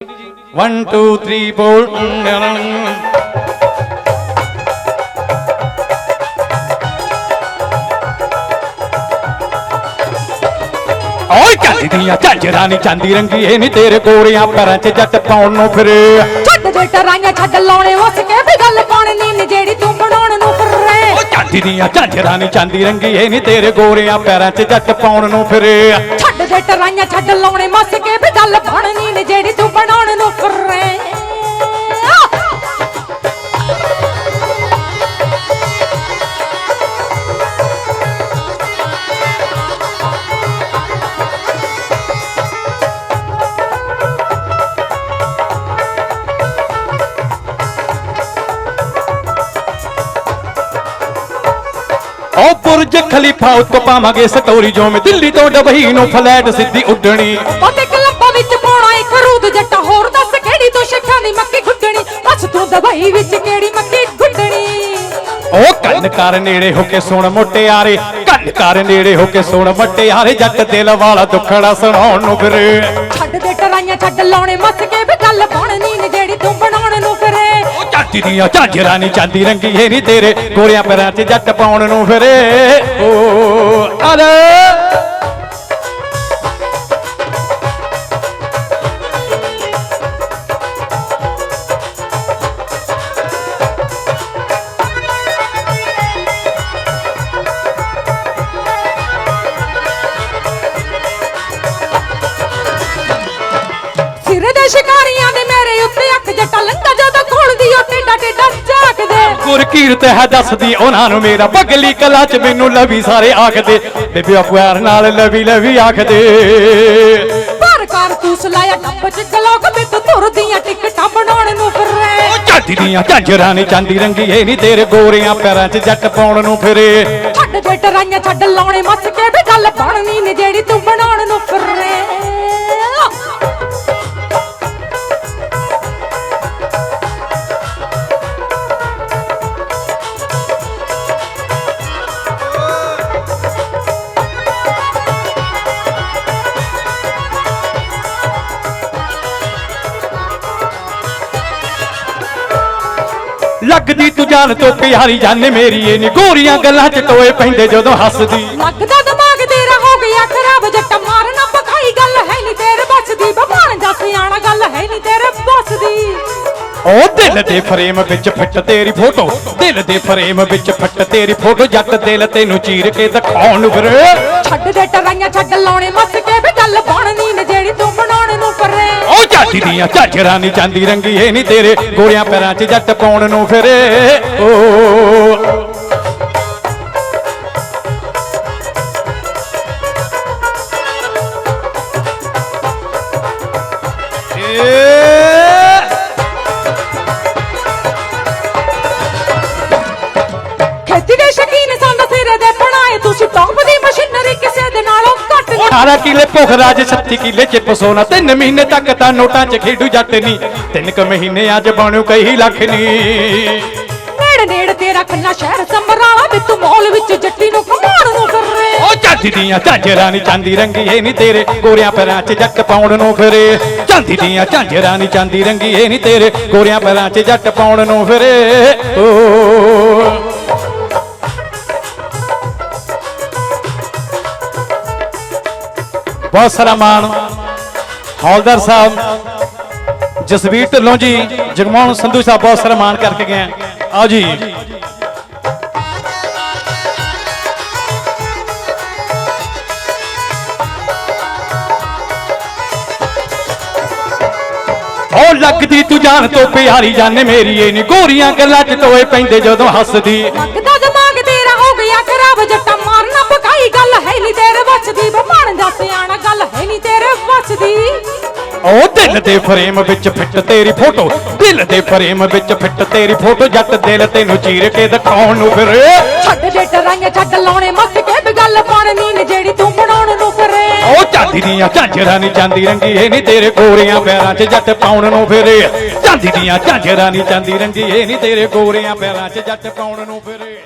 1 2 3 4 ਓਏ ਚਾਂਦੀ ਦੀਆਂ ਝਾਂਜਰਾਂ ਨੀ ਚਾਂਦੀ ਰੰਗੀ ਇਹ ਨੀ ਤੇਰੇ ਗੋਰਿਆਂ ਪੈਰਾਂ 'ਚ ਜੱਟ ਪਾਉਣ ਨੂੰ ਫਿਰੇ। ਛੱਡ ਦੇ ਟਰਾਈਆਂ ਛੱਡ ਲਾਉਣੇ ਵਸ ਕੇ ਵੀ ਗੱਲ ਪਾਉਣੀ ਨੀ ਜਿਹੜੀ ਤੂੰ ਬਣਾਉਣ ਨੂੰ ਫਿਰੇ ਓ ਚਾਂਦੀ ਦੀਆਂ ਝਾਂਜਰਾਂ ਨੀ ਚਾਂਦੀ ਰੰਗੀ ਇਹ ਨੀ ਤੇਰੇ ਗੋਰਿਆਂ ਪੈਰਾਂ 'ਚ ਜੱਟ ਪਾਉਣ ਨੂੰ ਫਿਰੇ। ਛੱਡ ਦੇ ਟਰਾਈਆਂ ਛੱਡ ਲਾਉਣੇ ਮਸ ਕੇ ਵੀ ਗੱਲ ਨੀ ਜਿਹੜੀ ਤੂੰ ਬੁਰਜ ਖਲੀਫਾ ਉੱਤੇ ਪਾਵਾਂਗੇ ਸਟੋਰੀ ਜੋ ਮੈਂ ਦਿੱਲੀ ਤੋਂ ਡਬਈ ਨੂੰ ਫਲੈਟ ਸਿੱਧੀ ਉੱਡਣੀ। ਉਹਦੇ ਕਲੱਬਾਂ ਵਿੱਚ ਪਾਉਣਾ ਇੱਕ ਰੂਦ ਜੱਟਾ ਹੋਰ ਦੱਸ ਕਿਹੜੀ ਤੂੰ ਸ਼ੱਖਾਂ ਦੀ ਮੱਕੀ ਗੁੱਡਣੀ ਬਸ ਤੂੰ ਦਵਾਈ ਵਿੱਚ ਕਿਹੜੀ ਮੱਕੀ ਗੁੱਡਣੀ ਓ ਕੰਨ ਕਰ ਨੇੜੇ ਹੋ ਕੇ ਸੁਣ ਮੁੱਟਿਆਰੇ ਕੰਨ ਕਰ ਨੇੜੇ ਹੋ ਕੇ ਸੁਣ ਮੁੱਟਿਆਰੇ ਜੱਟ ਦਿਲ ਵਾਲਾ ਦੁੱਖੜਾ ਸੁਣਾਉਣ ਨੂੰ ਫਿਰੇ। ਛੱਡ ਦੇ ਟਰਾਈਆਂ ਛੱਡ ਲਾਉਣੇ ਮਸ ਕੇ ਵੀ ਗੱਲ ਬਣਨੀ ਨੀ ਜਿਹੜੀ ਤੂੰ ਓ ਦੀਆਂ ਝਾਂਜਰਾਂ ਨੀ ਚਾਂਦੀ ਰੰਗੀ ਇਹ ਨੀ ਤੇਰੇ। ਗੋਰਿਆਂ ਪੈਰਾਂ 'ਚ ਜੱਟ ਪਾਉਣ ਨੂੰ ਫਿਰੇ। ਓ ਅਰੇ ਝਾਕਦੇ ਗੁਰਕੀਰਤ ਹੈ ਦੱਸਦੀ ਉਹਨਾਂ ਨੂੰ ਮੇਰਾ ਬਗਲੀ ਕਲਾ 'ਚ ਮੈਨੂੰ ਲਵੀ ਸਾਰੇ ਆਖਦੇ ਬੇਬੇ ਪਿਆਰ ਨਾਲ ਲਵੀ ਲਵੀ ਆਖਦੇ। ਪਰ ਕਾਰ ਤੂੰ ਸਲਾਇਆ ਡੱਬ ਚ ਗਲੋਕ ਵਿੱਚ ਤੁਰਦੀਆਂ ਟਿਕਟਾਂ ਬਣਾਉਣ ਨੂੰ ਫਿਰੇ। ਓ ਚਾਂਦੀ ਦੀਆਂ ਝਾਂਜਰਾਂ ਨੀ ਚਾਂਦੀ ਰੰਗੀ ਇਹ ਨੀ ਤੇਰੇ ਗੋਰਿਆਂ ਪੈਰਾਂ 'ਚ ਜੱਟ ਪਾਉਣ ਨੂੰ ਫਿਰੇ। ਛੱਡ ਦੇ ਟਰਾਈਆਂ ਛੱਡ ਲਾਉਣੇ ਮੱਸ ਕੇ ਵੀ ਗੱਲ ਬਣਨੀ ਨੀ ਜਿਹੜੀ ਤੂੰ ਬਣਾਉਣ ਨੂੰ ਫਿਰੇ। ਲੱਗਦੀ ਤੂੰ ਜਾਨ ਤੋਂ ਪਿਆਰੀ ਜਾਨ ਮੇਰੀ ਇਹ ਨੀ ਗੋਰੀਆਂ ਗੱਲਾਂ 'ਚ ਟੋਏ ਪੈਂਦੇ ਜਦੋਂ ਹੱਸਦੀ। ਲੱਗਦਾ ਦਿਮਾਗ ਤੇਰਾ ਹੋ ਗਿਆ ਖਰਾਬ ਜੱਟਾ ਮਾਰਨਾ ਪਖਾਈ ਗੱਲ ਹੈ ਨੀ ਤੇਰੇ ਬਸ ਦੀ ਬਮਾਨ ਜਾ ਸਿਆਣਾ ਗੱਲ ਹੈ ਨੀ ਤੇਰੇ ਬਸ ਦੀ ਓ ਦਿਲ ਦੇ ਫਰੇਮ ਵਿੱਚ ਫਿੱਟ ਤੇਰੀ ਫੋਟੋ ਦਿਲ ਦੇ ਫਰੇਮ ਵਿੱਚ ਫਿੱਟ ਤੇਰੀ ਫੋਟੋ ਜੱਟ ਦਿਲ ਤੈਨੂੰ ਚੀਰ ਕੇ ਦਿਖਾਉਣ ਫਿਰੇ ਛੱਡ ਦੇ ਟਰਾਈਆਂ ਛੱਡ ਲਾਉਣੇ ਮੱਸ ਕੇ ਵੀ ਗੱਲ ਬਣਨੀ ਓ ਝਾਂਜਰਾਂ ਨੀ ਜਾਂਦੀ, ਰੰਗੀ ਇਹ ਨੀ ਤੇਰੇ। ਗੋਰਿਆਂ ਪੈਰਾਂ 'ਚ ਜੱਟ ਪਾਉਣ ਨੂੰ ਫਿਰੇ। ਓ। ਏ 18 ਕਿਲੇ ਪੁਖਰਾਜ 36 ਕਿਲੇ ਚ ਪਸੋਨਾ ਤਿੰਨ ਮਹੀਨੇ ਤੱਕ ਤਾਂ ਨੋਟਾਂ 'ਚ ਖੇਡੂ ਜੱਟ ਨਹੀਂ ਤਿੰਨ ਕ ਮਹੀਨੇ ਅੱਜ ਬਣੂ ਕਈ ਲੱਖ ਨਹੀਂ ਨੇੜੇ ਨੇੜੇ ਤੇਰਾ ਖੰਨਾ ਸ਼ਹਿਰ ਸਮਰਾਲਾ ਵੀ ਤੂੰ ਮੌਲ ਵਿੱਚ ਜੱਟੀ ਨੂੰ ਕਮਾਉਣ ਨੂੰ ਫਿਰੇ ਓ ਚਾਂਦੀ ਦੀਆਂ ਝਾਂਜਰਾਂ ਚਾਂਦੀ ਨਹੀਂ ਤੇਰੇ। ਗੋਰਿਆਂ ਪੈਰਾਂ 'ਚ ਜੱਟ ਪਾਉਣ ਨੂੰ ਫਿਰੇ। ਚਾਂਦੀ ਦੀਆਂ ਝਾਂਜਰਾਂ ਨੀ ਚਾਂਦੀ ਰੰਗੀ ਇਹ ਨਹੀਂ ਤੇਰੇ। ਗੋਰਿਆਂ ਪੈਰਾਂ 'ਚ ਜੱਟ ਪਾਉਣ ਨੂੰ ਫਿਰੇ। ਓ ਬਹੁਤ ਸਾਰਾ ਮਾਣ। ਹੌਲਦਾਰ ਸਾਹਿਬ, ਜਸਵੀਰ ਢਿੱਲੋਂ ਜੀ, ਜਗਮੋਹਨ ਸੰਧੂ ਸਾਹਿਬ ਬਹੁਤ ਸਾਰਾ ਮਾਣ ਕਰਕੇ ਗਏ ਆ। ਆਓ ਜੀ। ਓ ਲੱਗਦੀ ਤੂੰ ਜਾਣ ਤੋਂ ਪਿਆਰੀ ਜਾਨ ਮੇਰੀ, ਇਹ ਨੀ ਗੋਰੀਆਂ ਗੱਲਾਂ 'ਚ ਟੋਏ ਪੈਂਦੇ ਜਦੋਂ ਹੱਸਦੀ। ਲੱਗਦਾ ਓ ਦਿਲ ਦੇ ਫਰੇਮ ਵਿੱਚ ਫਿੱਟ ਤੇਰੀ ਫੋਟੋ ਦਿਲ ਦੇ ਫਰੇਮ ਵਿੱਚ ਫਿੱਟ ਤੇਰੀ ਫੋਟੋ ਜੱਟ ਦਿਲ ਤੈਨੂੰ ਚੀਰ ਕੇ ਦਿਖਾਉਣ ਨੂੰ ਫਿਰੇ। ਛੱਡ ਦੇ ਟਰਾਈਆਂ ਛੱਡ ਲਾਉਣੇ ਮੱਸ ਕੇ ਵੀ ਗੱਲ ਬਣਨੀ ਨੀ ਜਿਹੜੀ ਤੂੰ ਬਣਾਉਣ ਨੂੰ ਫਿਰੇ। ਓ ਚਾਂਦੀ ਦੀਆਂ ਝਾਂਜਰਾਂ ਨੀ ਚਾਂਦੀ ਰੰਗੀ ਇਹ ਨਹੀਂ ਤੇਰੇ ਗੋਰਿਆਂ ਪੈਰਾਂ 'ਚ ਜੱਟ ਪਾਉਣ ਨੂੰ ਫਿਰੇ। ਚਾਂਦੀ ਦੀਆਂ ਝਾਂਜਰਾਂ ਨੀ ਚਾਂਦੀ ਰੰਗੀ ਇਹ ਨਹੀਂ ਤੇਰੇ ਗੋਰਿਆਂ ਪੈਰਾਂ 'ਚ ਜੱਟ ਪਾਉਣ ਨੂੰ ਫਿਰੇ।